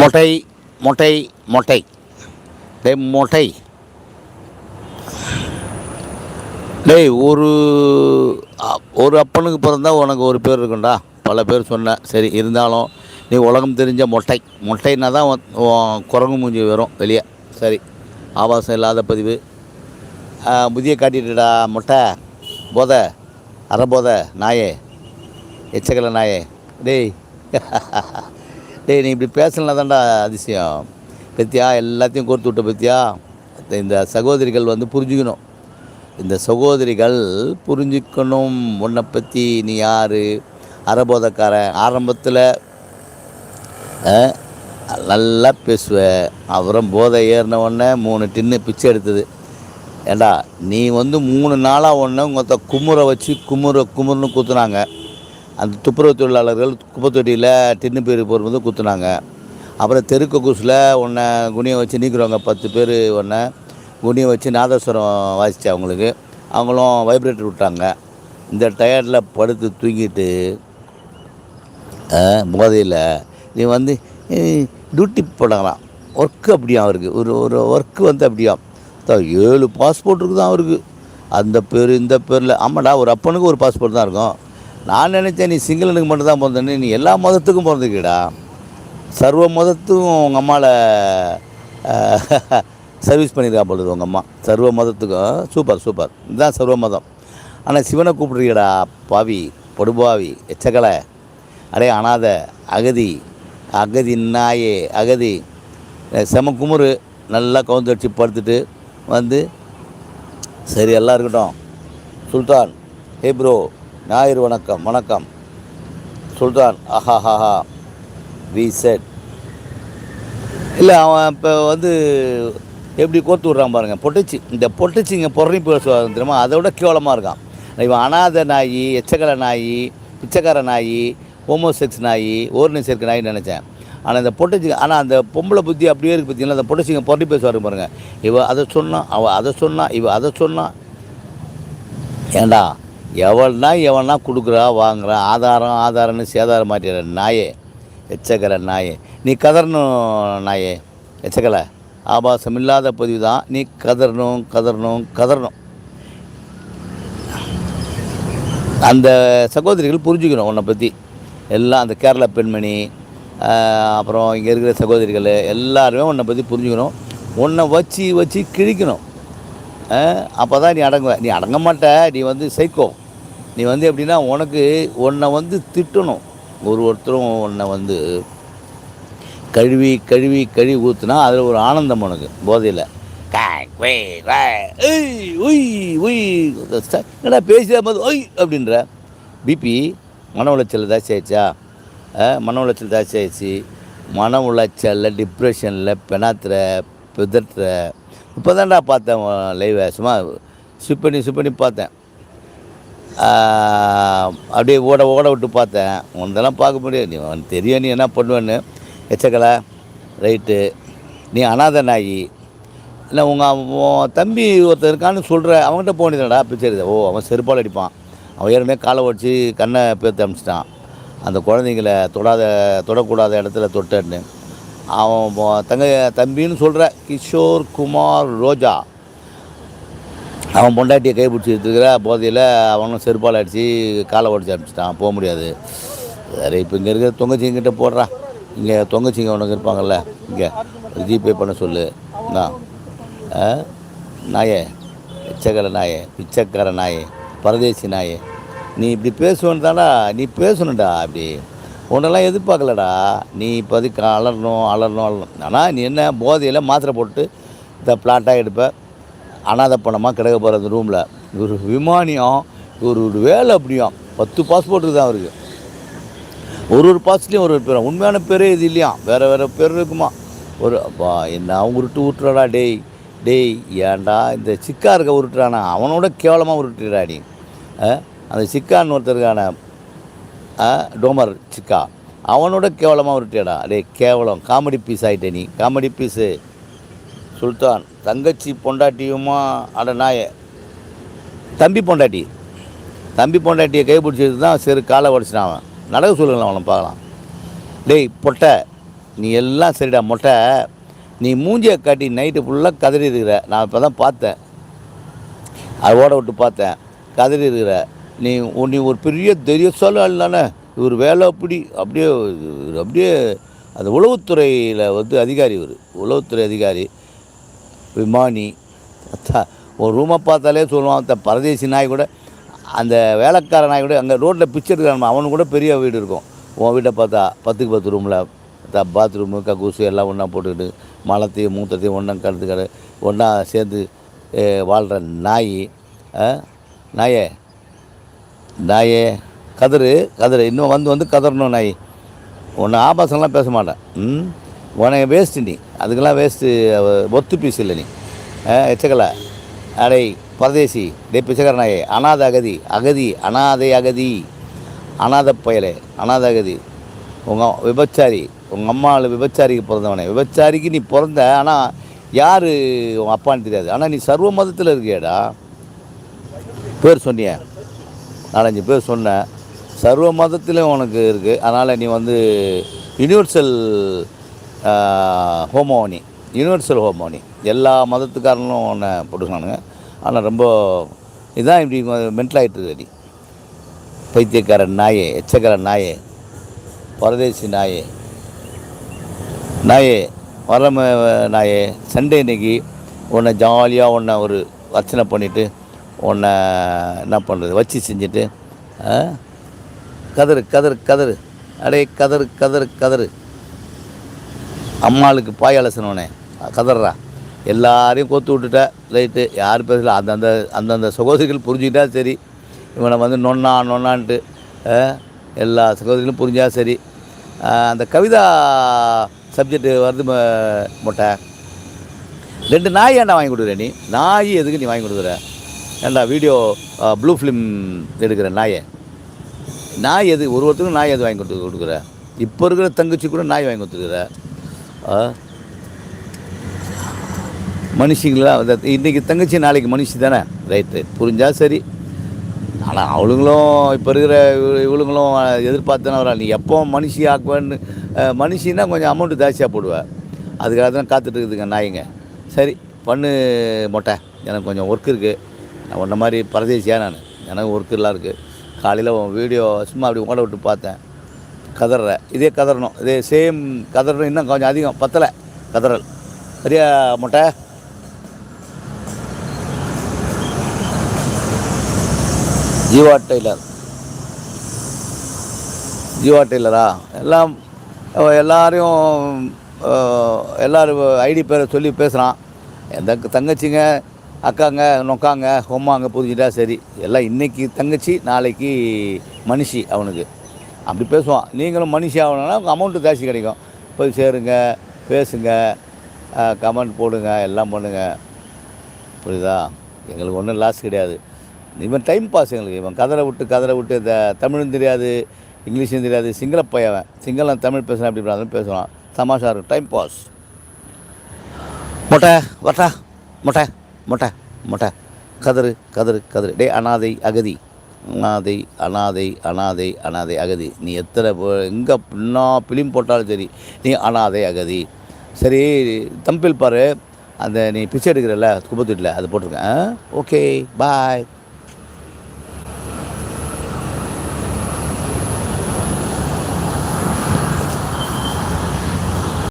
மொட்டை மொட்டை மொட்டை. டே மொட்டை. டேய் ஒரு ஒரு அப்பனுக்கு பிறந்தா உனக்கு ஒரு பேர் இருக்கும்டா. பல பேர் சொன்னேன் சரி இருந்தாலும் நீ உலகம் தெரிஞ்ச மொட்டை. மொட்டைன்னா தான் குரங்கு மூஞ்சி வரும் வெளியே. சரி ஆபாசம் இல்லாத பதிவு. முதிய காட்டிட்டுடா மொட்டை. போத அறபோத நாயே. எச்சக்கல நாயே. டேய். டேய் நீ இப்படி பேசலாம் தான்டா அதிசயம். பத்தியா? எல்லாத்தையும் கோர்த்து விட்ட பத்தியா? இந்த சகோதரிகள் வந்து புரிஞ்சுக்கணும். இந்த சகோதரிகள் புரிஞ்சுக்கணும். உன்னை பற்றி நீ யார்? அறபோதக்காரன். ஆரம்பத்தில் நல்லா பேசுவ. அப்புறம் போதை ஏறின உடனே மூணு டின்னு பிச்சை எடுத்தது. ஏண்டா நீ வந்து மூணு நாளாக ஒன்று உங்கத்த குமுறை வச்சு குமுற குமுறுன்னு கூத்துனாங்க. அந்த துப்புரவு தொழிலாளர்கள் குப்பை தொட்டியில் டின்னு பேர் போகும்போது குத்துனாங்க. அப்புறம் தெருக்கு குசில் உன்னை குனியை வச்சு நீக்கிறவங்க பத்து பேர் உன்னை குனியை வச்சு நாதஸ்வரம் வாசிச்சு அவங்களுக்கு. அவங்களும் வைப்ரேட்டர் விட்டாங்க. இந்த டயர்டில் படுத்து தூங்கிட்டு போதையில் நீ வந்து டியூட்டி போடலாம் ஒர்க்கு அப்படியா அவருக்கு. ஒரு ஒரு ஒர்க்கு வந்து அப்படியா ஏழு பாஸ்போர்ட் இருக்குது தான் அவருக்கு. அந்த பேர் இந்த பேரில். ஆமாடா ஒரு அப்பனுக்கு ஒரு பாஸ்போர்ட் தான் இருக்கும். நான் நினச்சேன் நீ சிங்களனுக்கு மட்டும் தான் பிறந்தேன்னு. நீ எல்லா மதத்துக்கும் பிறந்துக்கடா சர்வ மதத்துக்கும் உங்கள் அம்மாவில் சர்வீஸ் பண்ணியிருக்கா பொழுது உங்கள் அம்மா. சர்வ மதத்துக்கும் சூப்பர் சூப்பர். இதுதான் சர்வ மதம். ஆனால் சிவனை கூப்பிட்ருக்கீடா பாவி படுபாவி எச்சக்கலை. அடே அனாத அகதி அகதி நாயே அகதி. செம குமுறு நல்லா கவுந்து வச்சு படுத்துட்டு வந்து சரி எல்லாம் இருக்கட்டும். சுல்தான் ஹே ப்ரோ ஞாயிறு வணக்கம் வணக்கம். சுல்தான் ஆஹா ஹாஹா வி செட் இல்லை அவன் இப்போ வந்து எப்படி கோர்த்து விட்றான் பாருங்கள் பொட்டச்சி. இந்த பொட்டச்சிங்க பொறணி பேசுவாங்க தெரியுமா? அதை விட கேவலமாக இருக்கான். இவன் அனாதை நாய் எச்சக்கல நாய் பிச்சைக்கார நாய் ஹோமோசெக்ஸ் நாய் ஓர்னி சேர்க்க நாயின்னு நினச்சேன். ஆனால் இந்த பொட்டச்சிங்க ஆனால் அந்த பொம்பளை புத்தி அப்படியே இருக்குது பார்த்தீங்களா அந்த பொட்டச்சிங்க பொறணி பேசுவாருங்க பாருங்கள் இவ அதை சொன்னான் அவள் அதை சொன்னான் இவ அதை சொன்னான் ஏண்டா? எவள்னா எவனா கொடுக்குறா வாங்குறா ஆதாரம் ஆதாரம்னு சேதாரம் மாட்டிற நாயே எச்சக்கிற நாயே. நீ கதறணும் நாயே எச்சக்கலை ஆபாசம் இல்லாத பதிவு தான் நீ கதறணும் கதறணும் கதறணும். அந்த சகோதரிகள் புரிஞ்சுக்கணும் உன்னை பற்றி எல்லாம் அந்த கேரளா பெண்மணி அப்புறம் இங்கே இருக்கிற சகோதரிகள் எல்லாருமே உன்னை பற்றி புரிஞ்சுக்கணும். உன்னை வச்சு வச்சு கிழிக்கணும். அப்போ தான் நீ அடங்குவ. நீ அடங்க மாட்ட நீ வந்து சைக்கோ. நீ வந்து எப்படின்னா உனக்கு உன்னை வந்து திட்டணும். ஒரு ஒருத்தரும் உன்னை வந்து கழுவி கழுவி கழுவி ஊற்றுனா அதில் ஒரு ஆனந்தம் உனக்கு போதையில். என்னடா பேசிய போது ஒய் அப்படின்ற. பிபி மன உளைச்சல் ஜாஸ்தி ஆயிடுச்சா? மன உளைச்சல் ஜாஸ்தி ஆயிடுச்சு? மன உளைச்சலில் டிப்ரெஷனில் பெணாத்துற பிதற்ற இப்போ தான்டா பார்த்தேன் லைவ் சும்மா ஸ்விப் பண்ணி ஸ்விப் பண்ணி பார்த்தேன். அப்படியே ஓட ஓட விட்டு பார்த்தேன். உனதெல்லாம் பார்க்க முடியாது. நீ உனக்கு தெரியும் நீ என்ன பண்ணுவேன்னு. எச்சக்கலை ரைட்டு நீ அனாதை நாயி இல்லை உங்கள் உன் தம்பி ஒருத்தர் இருக்கான்னு சொல்கிற அவன்கிட்ட போனீங்கடா பிச்சரிதா ஓ அவன் செருப்பால் அடிப்பான். அவன் ஏற்கனவே காலை உடச்சி கண்ணை பேர்த்து அமிச்சிட்டான். அந்த குழந்தைங்கள தொடாத தொடக்கூடாத இடத்துல தொட்டன்னு. அவன் தங்க தம்பின்னு சொல்கிற கிஷோர் குமார் ரோஜா. அவன் பொண்டாட்டியை கைப்பிடிச்சி எடுத்துக்கிற போதையில் அவனும் செருப்பால் அடித்து காலை உடச்சி அனுப்பிச்சிட்டான். போக முடியாது. சரி இப்போ இங்கே இருக்கிற தொங்கச்சிங்கிட்ட போடுறான் இங்கே தொங்கச்சிங்க உனக்கு இருப்பாங்கல்ல இங்கே. ஜிபே பண்ண சொல்லு. நான் ஆ? நாயே. பிச்சைக்கார நாயே. பிச்சைக்கார நாயே. பரதேசி நாயே. நீ இப்படி பேசுவேன்னு தானா நீ பேசணும்டா அப்படி. உன்னெல்லாம் எதிர்பார்க்கலடா. நீ இப்போதைக்கு அலறணும் அலறணும் அலறணும். ஆனால் நீ என்ன போதையில் மாத்திரை போட்டு இந்த பிளாட்டாக எடுப்ப? அனாதை பணமாக கிடக்க போகிற அந்த ரூமில் ஒரு விமானியம் ஒரு ஒரு வேலை அப்படியும். பத்து பாஸ்போர்ட் தான் அவருக்கு. ஒரு ஒரு பாஸ்லேயும் ஒரு ஒரு பேர். உண்மையான பேரே இது இல்லையா வேறு வேறு பேர் இருக்குமா? ஒரு அப்பா என்ன உருட்டு உருட்டுறாடா டேய். டேய் ஏன்டா இந்த சிக்கா இருக்க உருட்டுறானா? அவனோட கேவலமாக உருட்டுறா நீ அந்த சிக்கான்னு ஒருத்தருக்கான டோமர் சிக்கா. அவனோட கேவலமாக உருட்டியடா. டேய் கேவலம். காமெடி பீஸ் ஆகிட்டே நீ. காமெடி பீஸு சுல்தான் தங்கச்சி பொண்டாட்டியுமா? அட நாய. தம்பி பொண்டாட்டி. தம்பி பொண்டாட்டியை கைப்பிடிச்சது தான் சரி காலை உடச்சினான் அவன். நடக்க சொல்லுங்களேன் அவனை பார்க்கலாம். டேய் பொட்டை. நீ எல்லாம் சரிடா மொட்டை. நீ மூஞ்சியை காட்டி நைட்டு ஃபுல்லாக கதறி இருக்கிற. நான் இப்போ தான் பார்த்தேன். அது ஓட விட்டு பார்த்தேன். கதறி இருக்கிற. நீ உன்னை நீ ஒரு பெரிய தைரியசாலும் ஆள் தானே இவர் வேலை அப்படி அப்படியே இவர் அப்படியே அந்த உளவுத்துறையில் வந்து அதிகாரி இவர். உளவுத்துறை அதிகாரி விமானி ஒரு ரூமை பார்த்தாலே சொல்லுவான் அந்த பரதேசி நாய் கூட அந்த வேலைக்கார நாய் கூட அங்கே ரோட்டில் பிச்சை எடுக்கிறான் அவனு கூட பெரிய வீடு இருக்கும். உன் வீட்டை பார்த்தா பத்துக்கு பத்து ரூமில் பாத்ரூமு கக்கூசு எல்லாம் ஒன்றா போட்டுக்கிட்டு மலத்தையும் மூத்தத்தையும் ஒன்றா கலந்துக்கிற ஒன்றா சேர்ந்து வாழ்கிற நாய் நாயே நாயே கதறு கதறு இன்னும் வந்து வந்து கதறணும் நாய். உன்னை ஆபாசம்லாம் பேச மாட்டேன். ம்? உனக்கு வேஸ்ட்டு நீ. அதுக்கெல்லாம் வேஸ்ட்டு ஒத்து பீஸ் இல்லை நீ. எச்சக்கலை. அடை பரதேசி. டே பிச்சைக்கார நாயே. அனாத அகதி. அகதி அனாதை அகதி. அனாத பயலே அனாத அகதி. உங்கள் விபச்சாரி உங்கள் அம்மாவில் விபச்சாரிக்கு பிறந்தவனே. விபச்சாரிக்கு நீ பிறந்த ஆனால் யார் உங்கள் அப்பான்னு தெரியாது. ஆனால் நீ சர்வ மதத்தில் இருக்கியாடா. பேர் சொன்னியே. நாலஞ்சு பேர் சொன்னேன். சர்வ மதத்திலும் உனக்கு இருக்குது அதனால் நீ வந்து யூனிவர்சல் ஹோமோனி யூனிவர்சல் ஹோமோனி எல்லா மதத்துக்காரனும் உன்னை போட்டுக்கானுங்க ஆனால் ரொம்ப இதான் இப்படி மென்டல் ஆகிட்டு இருக்க பைத்தியக்கார நாயே எச்சக்கார நாயே பரதேசி நாயே நாயே வர நாயே சண்டே இன்னைக்கு உன்னை ஜாலியாக உன்னை ஒரு அர்ச்சனை பண்ணிவிட்டு உன்னை என்ன பண்ணுறது? வச்சு செஞ்சுட்டு கதறு கதறு கதறு. அடே கதறு கதறு கதறு. அம்மாளுக்கு பாய் அலசனவனே கதறா எல்லாரையும் கொத்து விட்டுட்ட. ரைட்டு. யார் பேசல? அந்தந்த அந்தந்த சகோதரிகள் புரிஞ்சுக்கிட்டா சரி. இவனை வந்து நொன்னா நொன்னான்ட்டு ஆ, எல்லா சகோதரிகளும் புரிஞ்சா சரி. அந்த கவிதா சப்ஜெக்ட் வருது மொட்டை. ரெண்டு நாய் ஏன்டா வாங்கி கொடுக்குற நீ? நாய் எதுக்கு நீ வாங்கி கொடுக்குற? ஏன்டா வீடியோ ப்ளூ ஃபிலிம் எடுக்கிற நாயை? நாய் எது? ஒரு ஒருத்தருக்கும் நாய் எது வாங்கி கொடுத்து கொடுக்குற? இப்போ இருக்கிற தங்கச்சி கூட நாய் வாங்கி கொடுத்துருக்குற. ஆ? மனுஷங்களா அந்த இன்றைக்கி தங்கச்சி நாளைக்கு மனுஷி தானே? ரைட்டு புரிஞ்சால் சரி. ஆனால் அவளுங்களும் இப்போ இருக்கிற இவளுங்களும் எதிர்பார்த்தானே வரா நீ எப்போ மனுஷி ஆக்குவேன்னு மனுஷின்னா கொஞ்சம் அமௌண்ட்டு ஜாஸ்தியாக போடுவேன் அதுக்காக தான் காத்துட்டு இருக்குதுங்க நாய்ங்க. சரி பண்ணு மொட்டை. எனக்கு கொஞ்சம் ஒர்க் இருக்குது நான் உன்ன மாதிரி பரதேசியாக நான். எனக்கு ஒர்க் எல்லாம் இருக்குது காலையில் உன் வீடியோ சும்மா அப்படி ஓட விட்டு பார்த்தேன். கதற இதே கதறணும். இதே சேம் கதறணும். இன்னும் கொஞ்சம் அதிகம். பத்தலை. கதறல். சரியா முட்டை? ஜீவா டெய்லர். ஜீவா டெய்லரா? எல்லாம் எல்லாரையும் எல்லோரும் ஐடி பேரை சொல்லி பேசுகிறான் எந்த தங்கச்சிங்க? அக்காங்க நொக்காங்க ஹொம்மாங்க புரிஞ்சுட்டா சரி. எல்லாம் இன்னைக்கு தங்கச்சி நாளைக்கு மனுஷி அவனுக்கு. அப்படி பேசுவான். நீங்களும் மனுஷி ஆகணும்னா அமௌண்ட்டு ஜாஸ்தி கிடைக்கும். போய் சேருங்க பேசுங்க கமெண்ட் போடுங்க எல்லாம் பண்ணுங்கள் புரியுதா? எங்களுக்கு ஒன்றும் லாஸ் கிடையாது. இவன் டைம் பாஸ் எங்களுக்கு. இவன் கதரை விட்டு கதரை விட்டு இந்த தமிழும் தெரியாது இங்கிலீஷும் தெரியாது. சிங்கள பையவன் சிங்களம் தமிழ் பேசுனா அப்படி பேசுவான் தமாஷா இருக்கும். டைம் பாஸ் மொட்டை வட்டா மொட்டை. மொட்டை மொட்டை. கதறு கதறு கதறு. டே அனாதை அகதி. அனாதை அனாதை அனாதை அனாதை அகதி. நீ எத்தனை எங்கே என்ன பிலிம் போட்டாலும் சரி நீ அனாதை அகதி. சரி தம்பில் பாரு. அந்த நீ பிச்சை எடுக்கிறல்ல குப்பத்தூட்டில் அது போட்டிருக்கேன். Okay bye